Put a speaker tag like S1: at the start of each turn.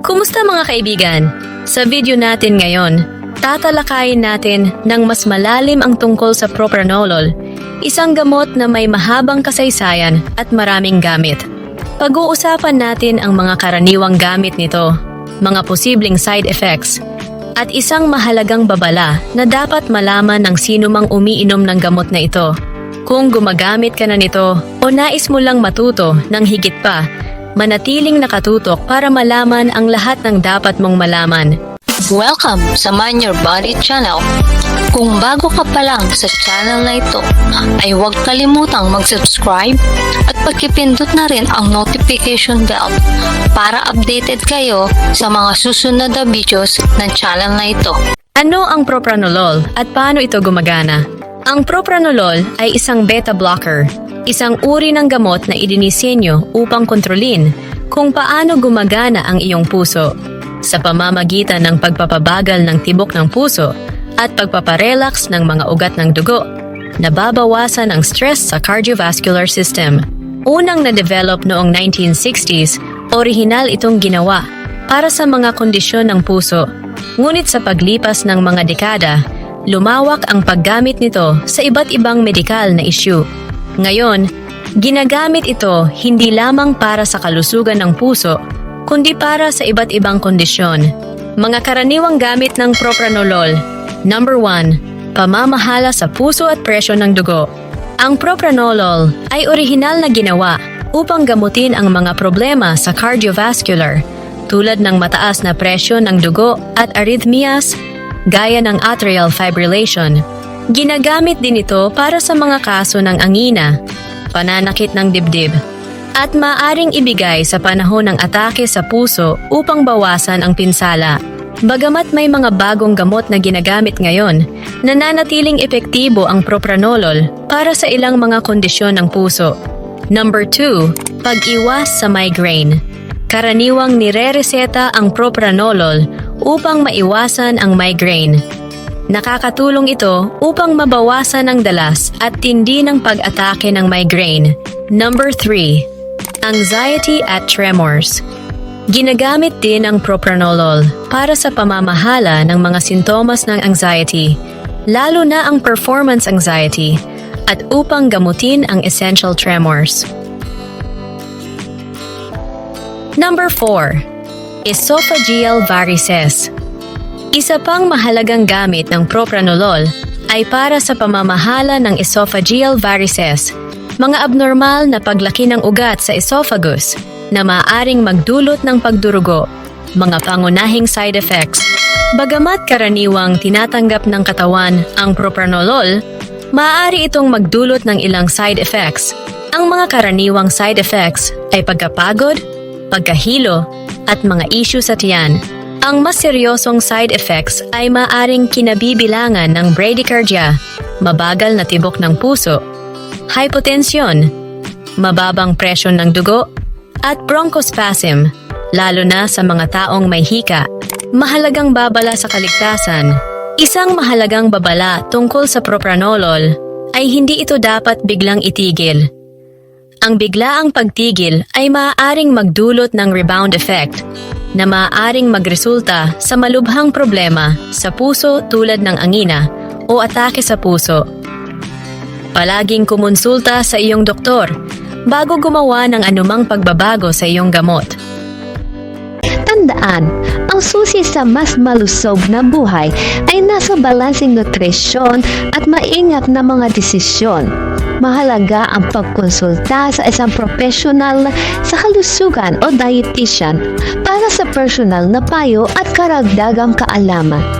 S1: Kumusta mga kaibigan? Sa video natin ngayon, tatalakayin natin ng mas malalim ang tungkol sa propranolol, isang gamot na may mahabang kasaysayan at maraming gamit. Pag-uusapan natin ang mga karaniwang gamit nito, mga posibleng side effects, at isang mahalagang babala na dapat malaman ng sino mang umiinom ng gamot na ito. Kung gumagamit ka na nito o nais mo lang matuto ng higit pa, manatiling nakatutok para malaman ang lahat ng dapat mong malaman.
S2: Welcome sa Mind Your Body channel. Kung bago ka pa lang sa channel na ito, ay huwag kalimutang mag-subscribe at pagkipindot na rin ang notification bell para updated kayo sa mga susunod na videos ng channel na ito.
S1: Ano ang propranolol at paano ito gumagana? Ang propranolol ay isang beta blocker, isang uri ng gamot na idinisenyo upang kontrolin kung paano gumagana ang iyong puso sa pamamagitan ng pagpapabagal ng tibok ng puso at pagpaparelax ng mga ugat ng dugo. Nababawasan ang stress sa cardiovascular system. Unang na-develop noong 1960s, orihinal itong ginawa para sa mga kondisyon ng puso. Ngunit sa paglipas ng mga dekada, lumawak ang paggamit nito sa iba't ibang medikal na issue. Ngayon, ginagamit ito hindi lamang para sa kalusugan ng puso, kundi para sa iba't ibang kondisyon. Mga karaniwang gamit ng propranolol. Number 1. Pamamahala sa puso at presyon ng dugo. Ang propranolol ay orihinal na ginawa upang gamutin ang mga problema sa cardiovascular tulad ng mataas na presyon ng dugo at arrhythmias gaya ng atrial fibrillation. Ginagamit din ito para sa mga kaso ng angina, pananakit ng dibdib, at maaring ibigay sa panahon ng atake sa puso upang bawasan ang pinsala. Bagamat may mga bagong gamot na ginagamit ngayon, nananatiling epektibo ang propranolol para sa ilang mga kondisyon ng puso. Number 2. Pag-iwas sa migraine. Karaniwang nire-reseta ang propranolol upang maiwasan ang migraine. Nakakatulong ito upang mabawasan ang dalas at tindi ng pag-atake ng migraine. Number 3. Anxiety at tremors. Ginagamit din ang propranolol para sa pamamahala ng mga sintomas ng anxiety, lalo na ang performance anxiety, at upang gamutin ang essential tremors. Number 4. Esophageal varices. Isa pang mahalagang gamit ng propranolol ay para sa pamamahala ng esophageal varices, mga abnormal na paglaki ng ugat sa esophagus na maaaring magdulot ng pagdurugo, mga pangunahing side effects. Bagamat karaniwang tinatanggap ng katawan ang propranolol, maaari itong magdulot ng ilang side effects. Ang mga karaniwang side effects ay pagkapagod, pagkahilo, at mga issue sa tiyan. Ang mas seryosong side effects ay maaring kinabibilangan ng bradycardia, mabagal na tibok ng puso, hypotension, mababang presyon ng dugo, at bronchospasm, lalo na sa mga taong may hika. Mahalagang babala sa kaligtasan. Isang mahalagang babala tungkol sa propranolol ay hindi ito dapat biglang itigil. Ang biglaang pagtigil ay maaaring magdulot ng rebound effect na maaaring magresulta sa malubhang problema sa puso tulad ng angina o atake sa puso. Palaging kumonsulta sa iyong doktor bago gumawa ng anumang pagbabago sa iyong gamot.
S3: Tandaan, ang susi sa mas malusog na buhay ay nasa balansing nutrisyon at maingat na mga desisyon. Mahalaga ang pagkonsulta sa isang profesional sa kalusugan o dietitian para sa personal na payo at karagdagang kaalaman.